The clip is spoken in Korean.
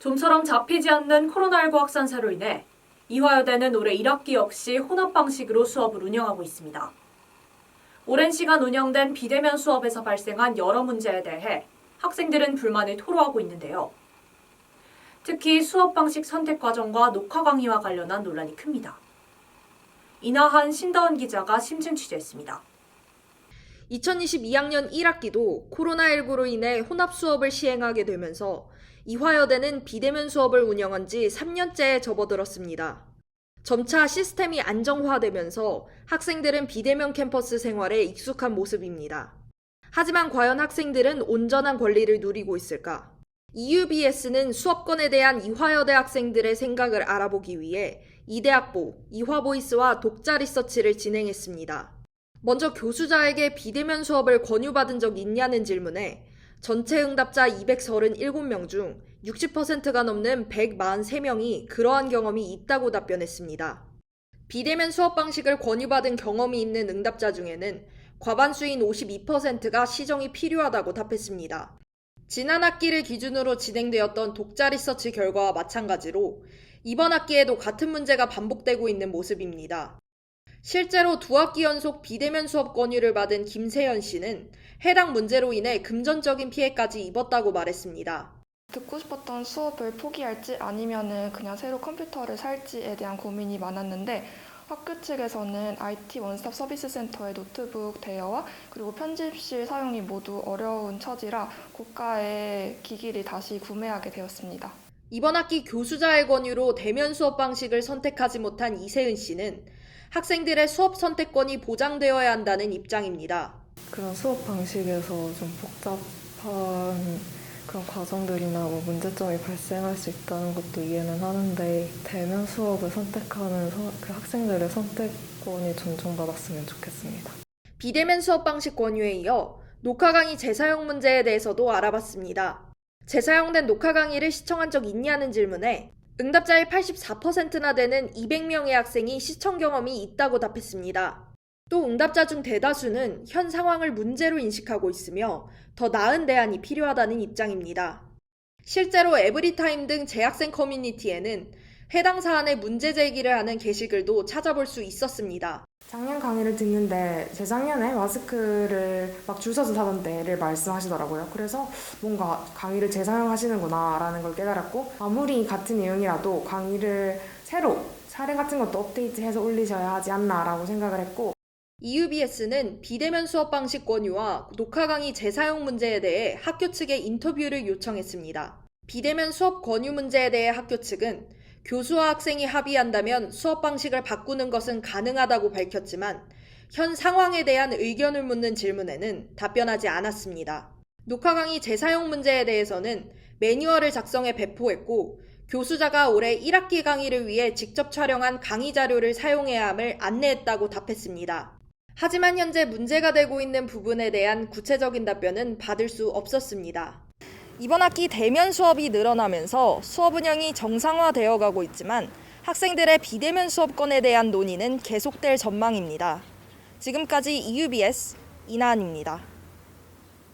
좀처럼 잡히지 않는 코로나19 확산세로 인해 이화여대는 올해 1학기 역시 혼합 방식으로 수업을 운영하고 있습니다. 오랜 시간 운영된 비대면 수업에서 발생한 여러 문제에 대해 학생들은 불만을 토로하고 있는데요. 특히 수업 방식 선택 과정과 녹화 강의와 관련한 논란이 큽니다. 이나한 신다원 기자가 심층 취재했습니다. 2022학년 1학기도 코로나19로 인해 혼합 수업을 시행하게 되면서 이화여대는 비대면 수업을 운영한 지 3년째에 접어들었습니다. 점차 시스템이 안정화되면서 학생들은 비대면 캠퍼스 생활에 익숙한 모습입니다. 하지만 과연 학생들은 온전한 권리를 누리고 있을까? EUBS는 수업권에 대한 이화여대 학생들의 생각을 알아보기 위해 이대학보, 이화보이스와 독자 리서치를 진행했습니다. 먼저 교수자에게 비대면 수업을 권유받은 적 있냐는 질문에 전체 응답자 237명 중 60%가 넘는 143명이 그러한 경험이 있다고 답변했습니다. 비대면 수업 방식을 권유받은 경험이 있는 응답자 중에는 과반수인 52%가 시정이 필요하다고 답했습니다. 지난 학기를 기준으로 진행되었던 독자 리서치 결과와 마찬가지로 이번 학기에도 같은 문제가 반복되고 있는 모습입니다. 실제로 두 학기 연속 비대면 수업 권유를 받은 김세연 씨는 해당 문제로 인해 금전적인 피해까지 입었다고 말했습니다. 듣고 싶었던 수업을 포기할지 아니면은 그냥 새로 컴퓨터를 살지에 대한 고민이 많았는데 학교 측에서는 IT 원스톱 서비스 센터의 노트북 대여와 그리고 편집실 사용이 모두 어려운 처지라 고가의 기기를 다시 구매하게 되었습니다. 이번 학기 교수자의 권유로 대면 수업 방식을 선택하지 못한 이세은 씨는 학생들의 수업 선택권이 보장되어야 한다는 입장입니다. 그런 수업 방식에서 좀 복잡한 그런 과정들이나 뭐 문제점이 발생할 수 있다는 것도 이해는 하는데 대면 수업을 선택하는 서- 그 학생들의 선택권이 존중받았으면 좋겠습니다. 비대면 수업 방식 권유에 이어 녹화 강의 재사용 문제에 대해서도 알아봤습니다. 재사용된 녹화 강의를 시청한 적 있냐는 질문에 응답자의 84%나 되는 200명의 학생이 시청 경험이 있다고 답했습니다. 또 응답자 중 대다수는 현 상황을 문제로 인식하고 있으며 더 나은 대안이 필요하다는 입장입니다. 실제로 에브리타임 등 재학생 커뮤니티에는 해당 사안의 문제 제기를 하는 게시글도 찾아볼 수 있었습니다. 작년 강의를 듣는데 재작년에 마스크를 막 줄 서서 사던 때를 말씀하시더라고요. 그래서 뭔가 강의를 재사용하시는구나 라는 걸 깨달았고 아무리 같은 내용이라도 강의를 새로 사례 같은 것도 업데이트해서 올리셔야 하지 않나 라고 생각을 했고 EUBS는 비대면 수업 방식 권유와 녹화 강의 재사용 문제에 대해 학교 측에 인터뷰를 요청했습니다. 비대면 수업 권유 문제에 대해 학교 측은 교수와 학생이 합의한다면 수업 방식을 바꾸는 것은 가능하다고 밝혔지만 현 상황에 대한 의견을 묻는 질문에는 답변하지 않았습니다. 녹화 강의 재사용 문제에 대해서는 매뉴얼을 작성해 배포했고 교수자가 올해 1학기 강의를 위해 직접 촬영한 강의 자료를 사용해야 함을 안내했다고 답했습니다. 하지만 현재 문제가 되고 있는 부분에 대한 구체적인 답변은 받을 수 없었습니다. 이번 학기 대면 수업이 늘어나면서 수업 운영이 정상화되어 가고 있지만 학생들의 비대면 수업권에 대한 논의는 계속될 전망입니다. 지금까지 EUBS 이나은입니다.